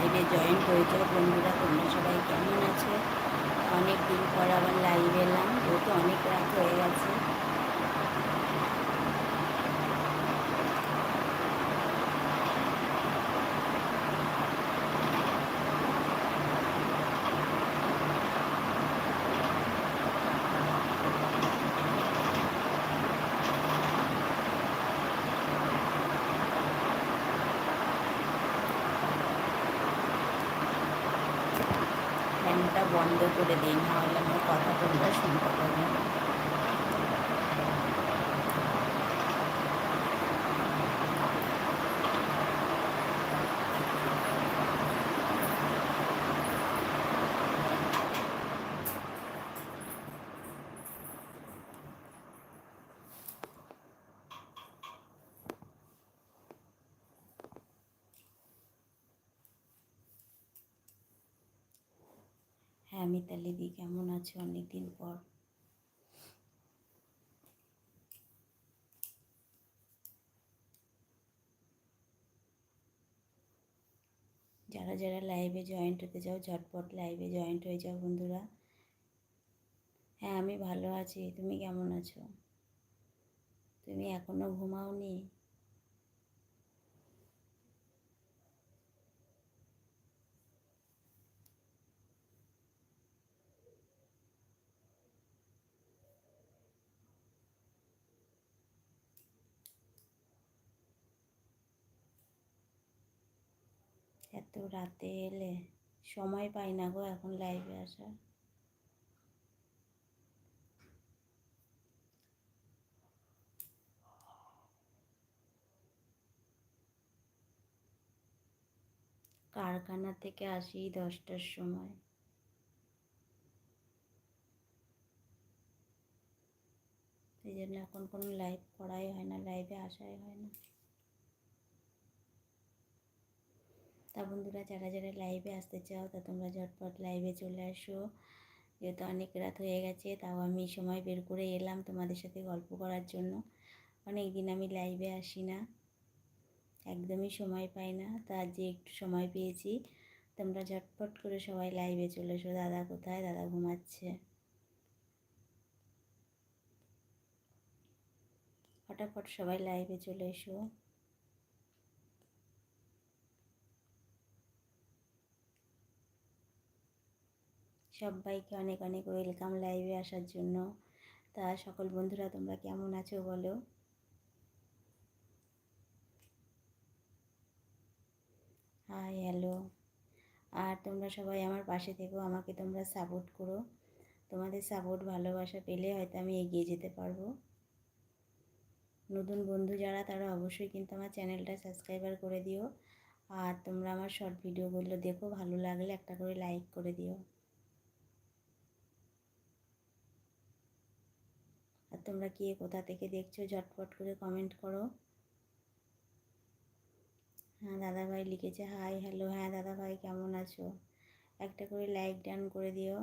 লাইভে জয়েন যাও বন্ধুরা, তোমরা সবাই কেমন আছো? অনেক দিন পর আবার লাইভ এলাম, যেহেতু অনেক রাত হয়ে গেছে ফ্যানটা বন্ধ করে দিই নাহলে আমার কথা তোমরা শুনতে পাবে না হ্যাঁ মিতালি দি, কেমন আছো? অনেক দিন পর। যারা যারা লাইভে জয়েন্ট হতে যাও ঝটপট লাইভে জয়েন্ট হয়ে যাও বন্ধুরা। হ্যাঁ আমি ভালো আছি। তুমি কেমন আছো? তুমি এখনও ঘুমাওনি? এত রাতে এলে সময় পাই না গো এখন লাইভে আসার। কারখানা থেকে আসি দশটার সময়। এই জন্য এখন কোনো লাইভ করাই হয় না লাইভে আসাই হয় না। তা বন্ধুরা, যারা যারা লাইভে আসতে চাও, তা তোমরা ঝটপট লাইভে চলে আসো। যেহেতু অনেক রাত হয়ে গেছে, তাও আমি সময় বের করে এলাম তোমাদের সাথে গল্প করার জন্য। অনেক দিন আমি লাইভে আসি না, একদমই সময় পাই না, তা যে একটু সময় পেয়েছি, তোমরা ঝটপট করে সবাই লাইভে চলে এসো। দাদা কোথায়? দাদা ঘুমাচ্ছে। ফটাফট সবাই লাইভে চলে এসো। সবাইকে অনেক অনেক ওয়েলকাম লাইভে আসার জন্য। তা সকল বন্ধুরা, তোমরা কেমন আছো বলো? হাই হ্যালো আর তোমরা সবাই আমার পাশে থেকো, আমাকে তোমরা সাপোর্ট করো। তোমাদের সাপোর্ট ভালোবাসা পেলে হয়তো আমি এগিয়ে যেতে পারব। নতুন বন্ধু যারা, তারা অবশ্যই কিন্তু আমার চ্যানেলটা সাবস্ক্রাইবার করে দিও। আর তোমরা আমার শর্ট ভিডিওগুলো দেখো, ভালো লাগলে একটা করে লাইক করে দিও। আর তোমরা কে কোথা থেকে দেখছ? ঝটপট করে কমেন্ট করো। হ্যাঁ দাদাভাই লিখেছে হাই হ্যালো হ্যাঁ দাদাভাই, কেমন আছো? একটা করে লাইক ডান করে দিও।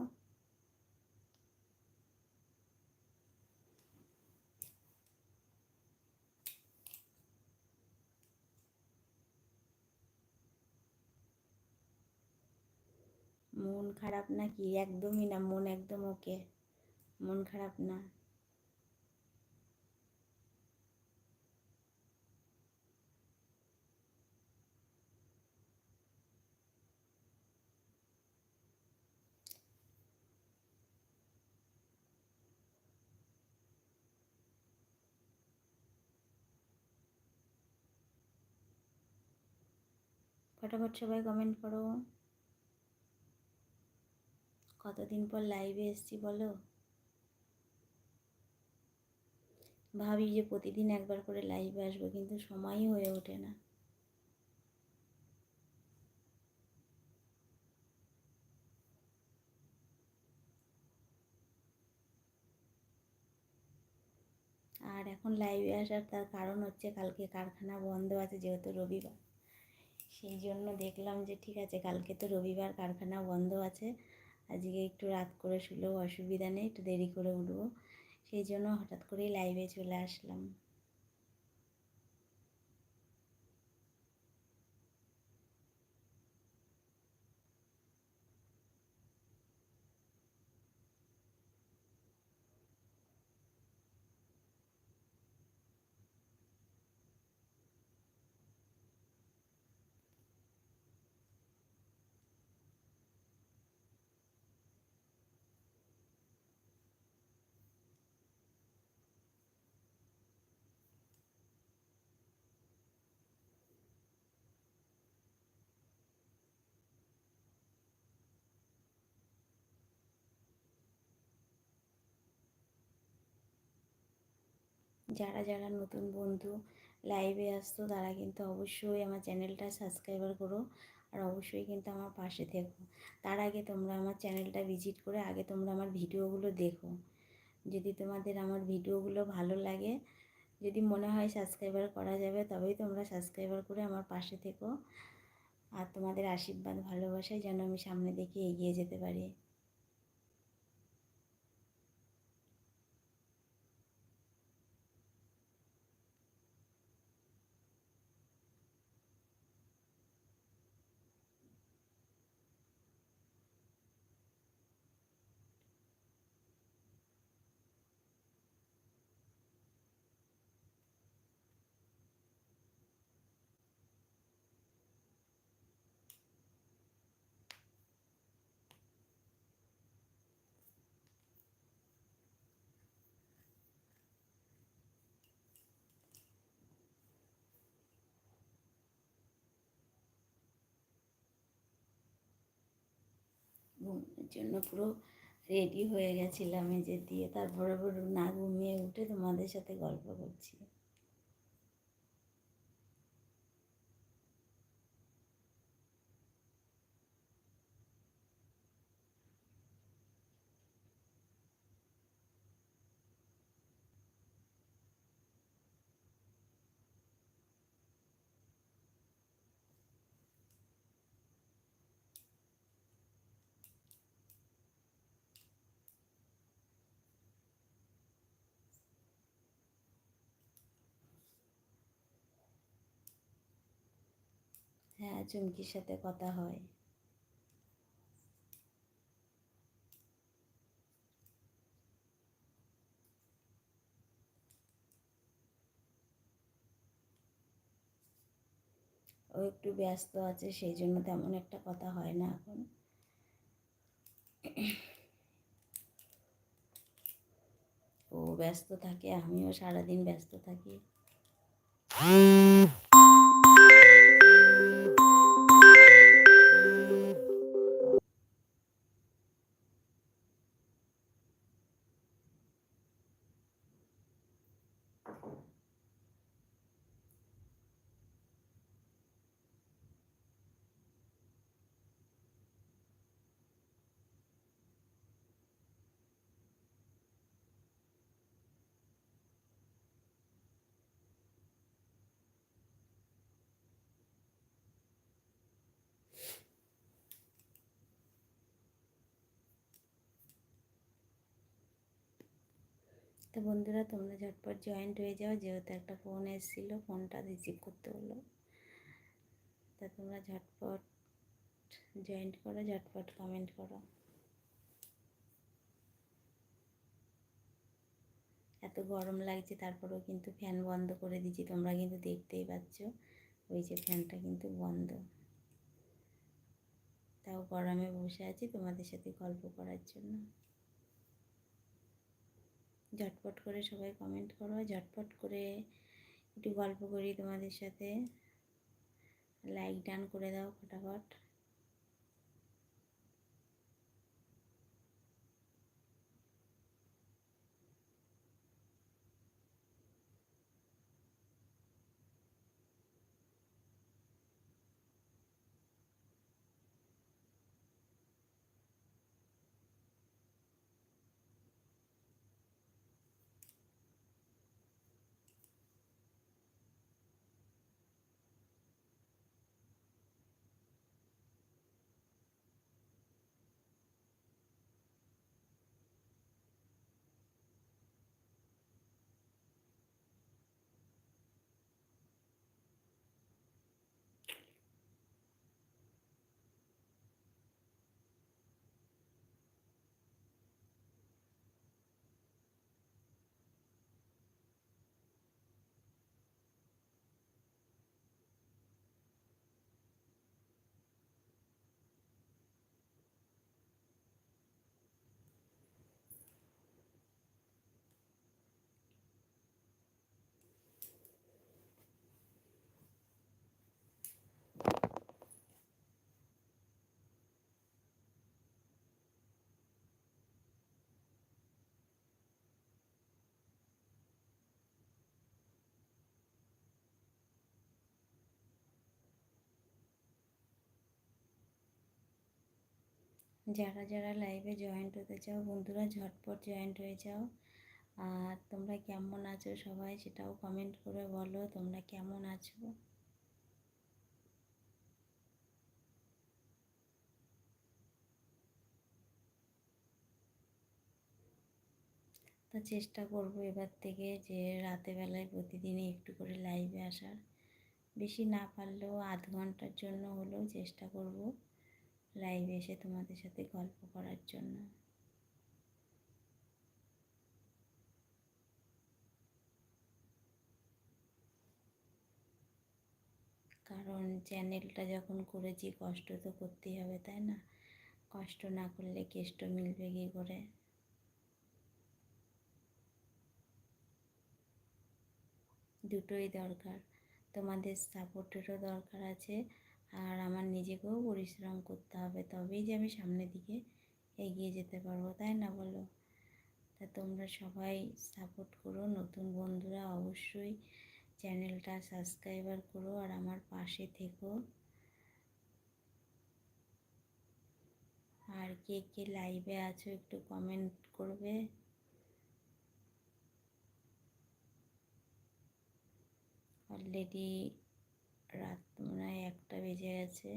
মন খারাপ নাকি? একদমই না, মন একদম ওকে মন খারাপ না। ফটাফট সবাই কমেন্ট করো। কতদিন পর লাইভে এসছি বলো? ভাবি যে প্রতিদিন একবার করে লাইভে আসব, কিন্তু সময়ই হয়ে ওঠে না। আর এখন লাইভে আসার তার কারণ হচ্ছে কালকে কারখানা বন্ধ আছে, যেহেতু রবিবার। সেই জন্য দেখলাম যে ঠিক আছে, কালকে তো রবিবার, কারখানা বন্ধ আছে। আজকে একটু রাত করে শুলেও অসুবিধা নেই, একটু দেরি করে উঠবো। সেই জন্য হঠাৎ করেই লাইভে চলে আসলাম। যারা যারা নতুন বন্ধু লাইভে আসতো তারা কিন্তু অবশ্যই আমার চ্যানেলটা সাবস্ক্রাইবার করো আর অবশ্যই কিন্তু আমার পাশে থেকো। তার আগে তোমরা আমার চ্যানেলটা ভিজিট করে আগে তোমরা আমার ভিডিওগুলো দেখো। যদি তোমাদের আমার ভিডিওগুলো ভালো লাগে, যদি মনে হয় সাবস্ক্রাইবার করা যাবে, তবেই তোমরা সাবস্ক্রাইবার করে আমার পাশে থেকো। আর তোমাদের আশীর্বাদ ভালোবাসায় যেন আমি সামনে দেখে এগিয়ে যেতে পারি। ঘুমের জন্য পুরো রেডি হয়ে গেছিলাম এই যে দিয়ে তারপরে না ঘুমিয়ে উঠে তোমাদের সাথে গল্প করছি। হ্যাঁ চুমকির সাথে কথা হয়। ও একটু ব্যস্ত আছে, সেই জন্য তেমন একটা কথা হয় না এখন। ও ব্যস্ত থাকে, আমিও সারাদিন ব্যস্ত থাকি। তো বন্ধুরা, তোমরা ঝটপট জয়েন্ট হয়ে যাও। যেহেতু একটা ফোন এসেছিল ফোনটা রিসিভ করতে হলো। তা তোমরা ঝটপট জয়েন্ট করো, ঝটপট কমেন্ট করো। এত গরম লাগছে, তারপরেও কিন্তু ফ্যান বন্ধ করে দিচ্ছি তোমরা কিন্তু দেখতেই পাচ্ছ, ওই যে ফ্যানটা কিন্তু বন্ধ। তাও গরমে বসে আছি তোমাদের সাথে গল্প করার জন্য। ঝটপট করে সবাই কমেন্ট করো, ঝটপট করে একটু গল্প করি তোমাদের সাথে। লাইক ডান করে দাও, ফটাফট। যারা যারা লাইভে জয়েন্ট হতে চাও, বন্ধুরা ঝটপট জয়েন্ট হয়ে যাও। আর তোমরা কেমন আছো সবাই সেটাও কমেন্ট করে বলো, তোমরা কেমন আছো? তো চেষ্টা করব এবার থেকে যে রাতে বেলায় প্রতিদিনই একটু করে লাইভে আসার। বেশি না পারলেও আধ ঘণ্টার জন্য হলেও চেষ্টা করব। লাইভে এসে তোমাদের সাথে গল্প করার জন্য। কারণ চ্যানেলটা যখন করেছি, কষ্ট তো করতেই হবে, তাই না? কষ্ট না করলে কেষ্ট মিলবে কী করে? দুটোই দরকার। তোমাদের সাপোর্টেরও দরকার আছে। আর আমার নিজেকেও পরিশ্রম করতে হবে, তবেই যে আমি সামনের দিকে এগিয়ে যেতে পারব, তাই না বলো? তা তোমরা সবাই সাপোর্ট করো, নতুন বন্ধুরা অবশ্যই চ্যানেলটা সাবস্ক্রাইবার করো আর আমার পাশে থেকো। আর কে কে লাইভে আছো একটু কমেন্ট করবে। অলরেডি রাত মনে হয় একটা বেজে গেছে।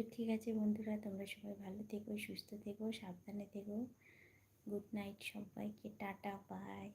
তো ঠিক আছে বন্ধুরা, তোমরা সবাই ভালো থেকো, সুস্থ থেকো, সাবধানে থেকো। গুড নাইট সবাইকে, টাটা, বাই।